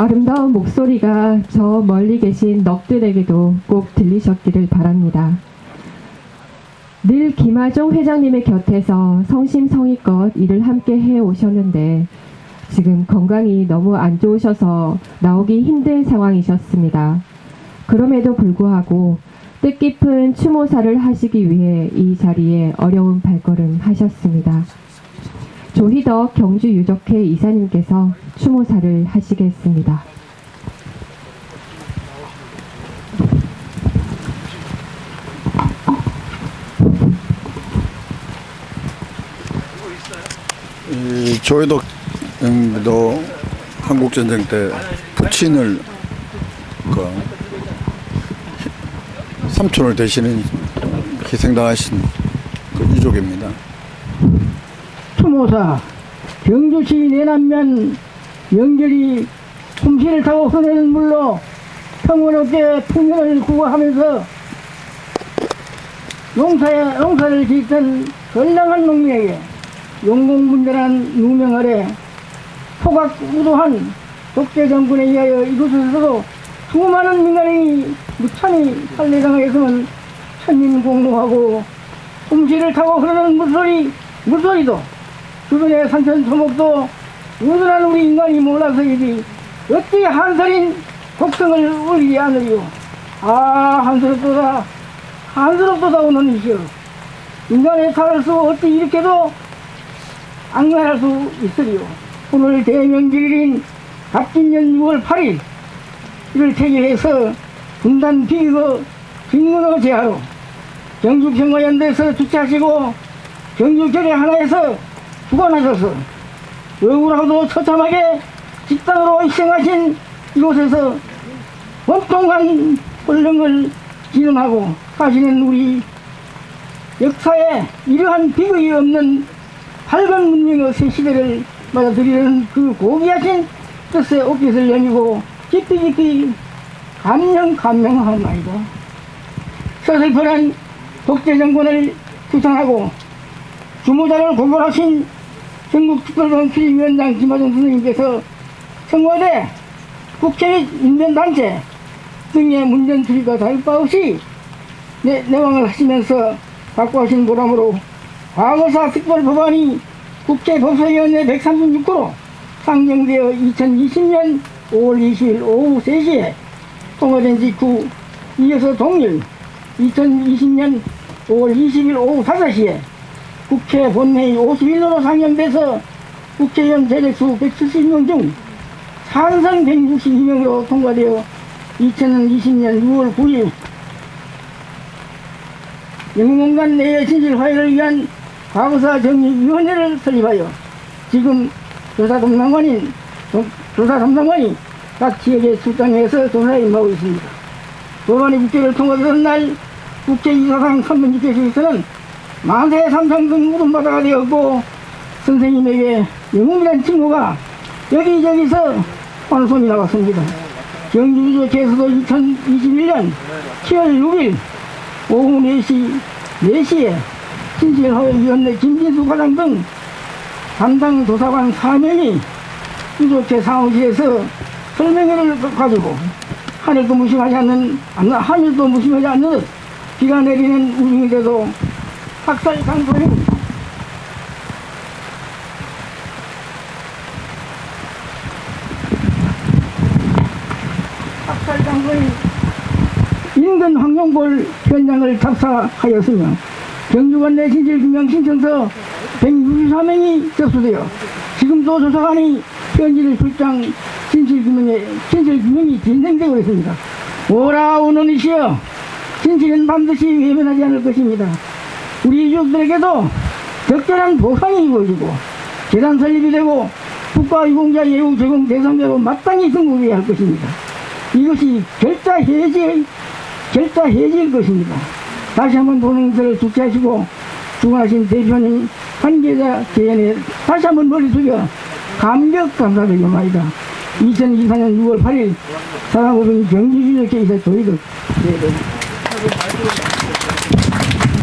아름다운 목소리가 저 멀리 계신 넉들에게도 꼭 들리셨기를 바랍니다. 늘 김하종 회장님의 곁에서 성심성의껏 일을 함께 해 오셨는데 지금 건강이 너무 안 좋으셔서 나오기 힘든 상황이셨습니다. 그럼에도 불구하고 뜻깊은 추모사를 하시기 위해 이 자리에 어려운 발걸음 하셨습니다. 조희덕 경주 유적회 이사님께서 추모사를 하시겠습니다. 이 조혜덕 형도 한국 전쟁 때 부친을 그 삼촌을 대신해 희생당하신 그 유족입니다. 추모사 경주시 내남면 연결이 품실을 타고 흐르는 물로 평원업계 풍년을 구호하면서 농사에, 농사를 짓던 선량한 농민에게 용공분전한 누명 아래 소각우도한 독재 정권에 의하여 이곳에서도 수많은 민간인이 무참히 살해당하였으면 천민공노하고 품실을 타고 흐르는 물소리, 물소리도 주변의 산천 소목도 우둔한 우리 인간이 몰라서이지 어찌 한설인 독성을 울리지 않으리요? 아 한스럽도다 한스럽도다 오는 이시여. 인간의 탈을 수 어찌 이렇게도 악랄할 수 있으리요? 오늘 대명절인 갑진년 6월 8일 이를 체결해서 분단 비거 빈문어 제하로 경주평화연대에서 주최하시고 경주결의 하나에서 주관하셔서 억울하고도 처참하게 직당으로 희생하신 이곳에서 원통한 권력을 기념하고 사시는 우리 역사에 이러한 비극이 없는 밝은 문명의 새 시대를 맞아들이는 그 고귀하신 뜻의 옷깃을 여미고 깊이 깊이 감명 감명하옵나이다. 서슬퍼런 독재 정권을 규탄하고 주무자를 고발하신 전국특별본 수위원장 김하정 선생님께서 청와대 국회 및 인변단체 등의 문전 추리가 다를 바 없이 내, 내왕을 하시면서 확보하신 보람으로 과거사 특별법안이 국회 법사위원회 136호로 상정되어 2020년 5월 20일 오후 3시에 통과된 직후 이어서 동일 2020년 5월 20일 오후 5시에 국회 본회의 51호로 상정돼서 국회의원 재력수 170명 중 찬성 162명으로 통과되어 2020년 6월 9일 영문관 내의 진실 화해를 위한 과거사 정리위원회를 설립하여 지금 조사 담당관인 조사 담당관이 각 지역에 출장해서 조사에 임하고 있습니다. 법안이 국회를 통과되던 날 국제이사상 선문집회소에서는 만세 삼상 등 울음바다가 되었고 선생님에게 영웅이란 친구가 여기저기서 환송이 나왔습니다. 경주주조께서도 2021년 7월 6일 오후 4시, 4시에 진실화해위원회 김진수 과장 등 담당 도사관 4명이 유조체 사무실에서 설명회를 가지고 하늘도 무심하지 않는, 하늘도 무심하지 않는 비가 내리는 우중인데도 학살 강도인 학살 강도인 인근 환경볼 현장을 답사하였으며 경주관 내 진실규명 신청서 164명이 접수되어 지금도 조사관이 현지를 출장 진실규명에 진실규명이 진행되고 있습니다. 오라오는 이시여 진실은 반드시 외면하지 않을 것입니다. 우리 유족들에게도 적절한 보상이 이루어지고 재단 설립이 되고 국가 유공자 예우 제공 대상자로 마땅히 등록해야 할 것입니다. 이것이 결자 해지 결자 해지일 것입니다. 다시 한번 본행사를 주최하시고 주관하신 대표님 관계자 제안에 다시 한번 머리 숙여 감격 감사드리옵나이다. 2024년 6월 8일 사랑호동 경주주역회의사 조희덕 네, 네.